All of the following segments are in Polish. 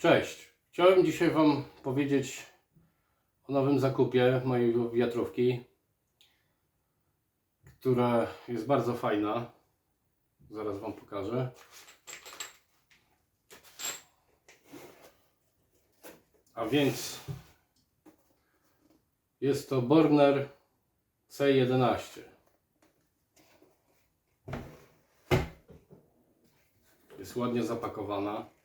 Cześć. Chciałem dzisiaj Wam powiedzieć o nowym zakupie mojej wiatrówki, która jest bardzo fajna. Zaraz Wam pokażę. A więc jest to Borner C11. Jest ładnie zapakowana.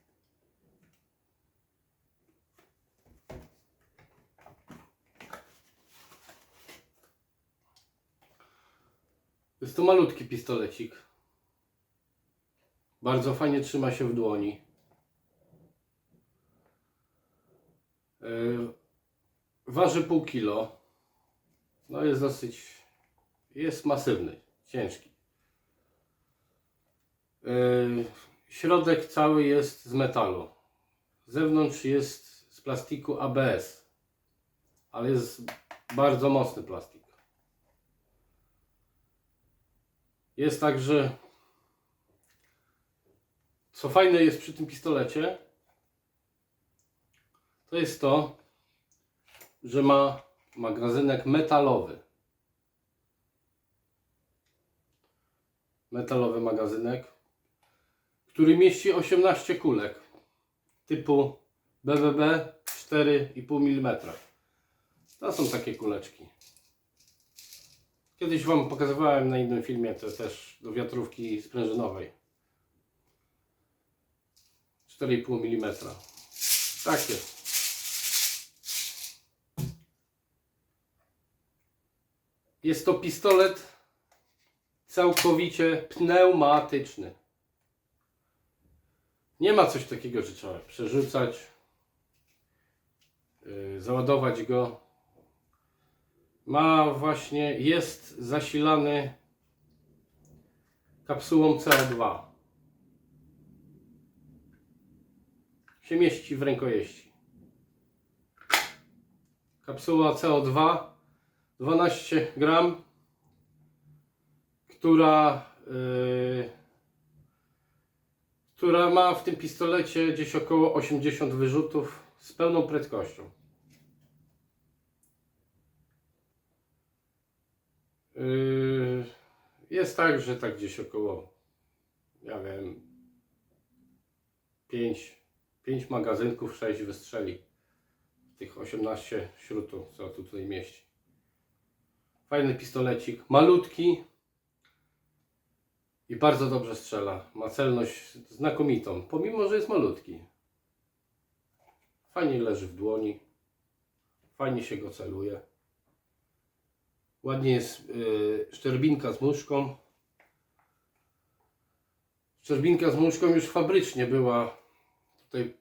Jest to malutki pistolecik. Bardzo fajnie trzyma się w dłoni. Yy, Waży pół kilo. No jest dosyć. Jest masywny, ciężki. Yy, Środek cały jest z metalu. Zewnątrz jest z plastiku ABS. Ale jest bardzo mocny plastik. Jest tak, że co fajne jest przy tym pistolecie, to jest to, że ma magazynek metalowy. Metalowy magazynek, który mieści 18 kulek typu BBB 4,5 mm. To są takie kuleczki. Kiedyś Wam pokazywałem na innym filmie to też do wiatrówki sprężynowej. 4,5 mm. Takie. Jest to pistolet całkowicie pneumatyczny. Nie ma coś takiego, że trzeba przerzucać, yy, załadować go ma właśnie, jest zasilany kapsułą CO2. Się mieści w rękojeści. Kapsuła CO2 12 gram, która, yy, która ma w tym pistolecie gdzieś około 80 wyrzutów z pełną prędkością. Jest tak, że tak gdzieś około, ja wiem, 5, 5 magazynków, 6 wystrzeli. Tych 18 śrutów, co tu tutaj mieści. Fajny pistolecik, malutki i bardzo dobrze strzela. Ma celność znakomitą, pomimo, że jest malutki. Fajnie leży w dłoni, fajnie się go celuje. Ładnie jest yy, szczerbinka z muszką. Szczerbinka z muszką już fabrycznie była tutaj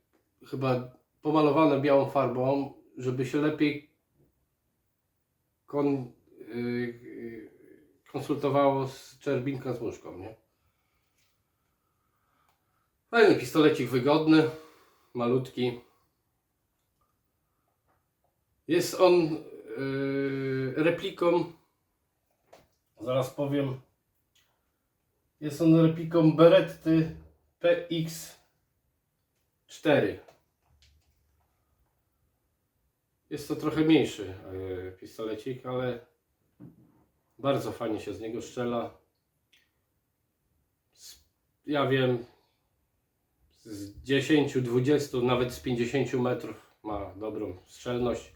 chyba pomalowana białą farbą, żeby się lepiej kon, yy, konsultowało z szczerbinka z muszką, nie? Fajny pistolecik, wygodny, malutki. Jest on repliką, zaraz powiem, jest on repliką Beretty PX4. Jest to trochę mniejszy yy, pistolecik, ale bardzo fajnie się z niego strzela. Ja wiem, z 10, 20, nawet z 50 metrów ma dobrą strzelność.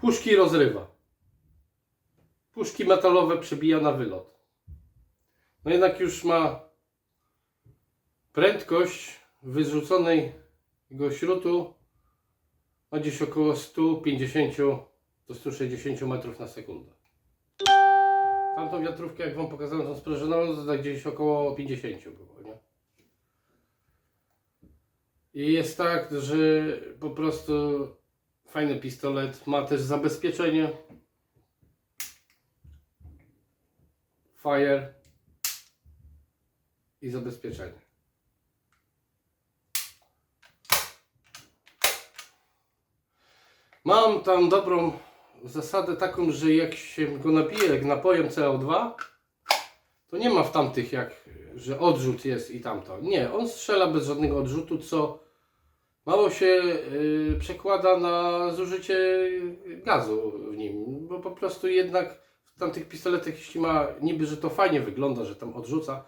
Puszki rozrywa. Puszki metalowe przebija na wylot. No jednak już ma prędkość wyrzuconej jego śrutu ma gdzieś około 150 do 160 metrów na sekundę. Tamtą wiatrówkę, jak Wam pokazałem, tą sprężynową, to tak gdzieś około 50 było, nie? I jest tak, że po prostu fajny pistolet, ma też zabezpieczenie fire i zabezpieczenie. Mam tam dobrą zasadę taką, że jak się go napije jak napojem CO2, to nie ma w tamtych jak, że odrzut jest i tamto. Nie, on strzela bez żadnego odrzutu, co mało się y, przekłada na zużycie gazu w nim, bo po prostu jednak w tamtych pistoletach, jeśli ma niby, że to fajnie wygląda, że tam odrzuca,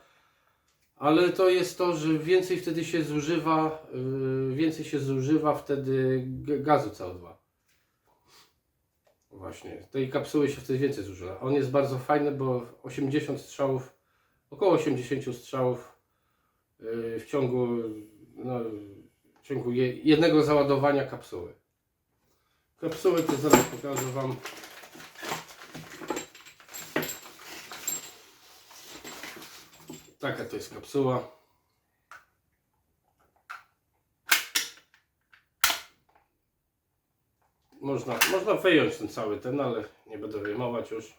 ale to jest to, że więcej wtedy się zużywa, y, więcej się zużywa wtedy gazu CO2. Właśnie, tej kapsuły się wtedy więcej zużywa. On jest bardzo fajny, bo 80 strzałów, około 80 strzałów y, w ciągu, no, je, jednego załadowania kapsuły. Kapsuły to zaraz pokażę Wam. Taka to jest kapsuła. Można, można wyjąć ten cały ten, ale nie będę wyjmować już.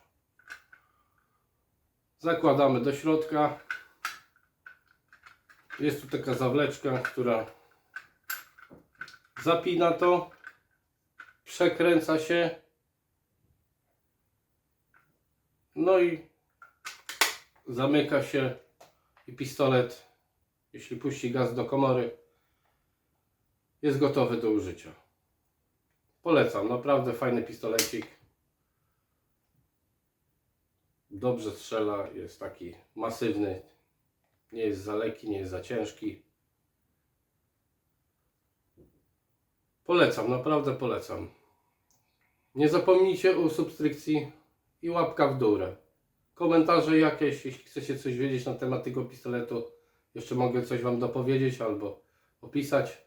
Zakładamy do środka. Jest tu taka zawleczka, która zapina to, przekręca się. No i zamyka się i pistolet, jeśli puści gaz do komory, jest gotowy do użycia. Polecam, naprawdę fajny pistolecik. Dobrze strzela, jest taki masywny, nie jest za lekki, nie jest za ciężki. Polecam, naprawdę polecam. Nie zapomnijcie o subskrypcji i łapka w górę. Komentarze jakieś, jeśli chcecie coś wiedzieć na temat tego pistoletu, jeszcze mogę coś Wam dopowiedzieć albo opisać.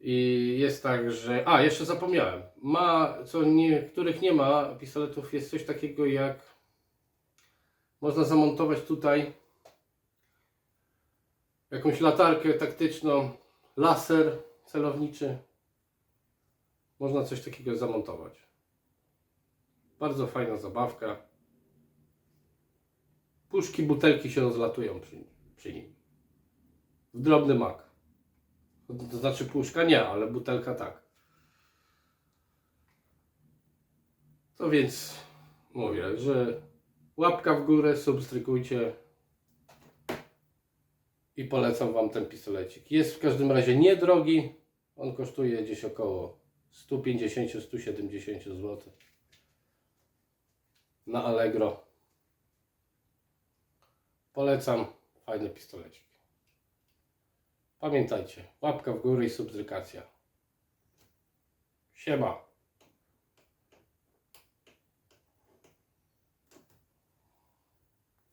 I jest tak, że. A, jeszcze zapomniałem. Ma, co niektórych nie ma pistoletów, jest coś takiego jak. Można zamontować tutaj jakąś latarkę taktyczną, laser celowniczy. Można coś takiego zamontować. Bardzo fajna zabawka. Puszki, butelki się rozlatują przy, przy nim. W drobny mak. To znaczy puszka nie, ale butelka tak. To więc mówię, że łapka w górę, subskrybujcie i polecam Wam ten pistolecik. Jest w każdym razie niedrogi. On kosztuje gdzieś około 150-170 zł na Allegro. Polecam. Fajny pistolecik. Pamiętajcie, łapka w górę i subskrypcja. Siema.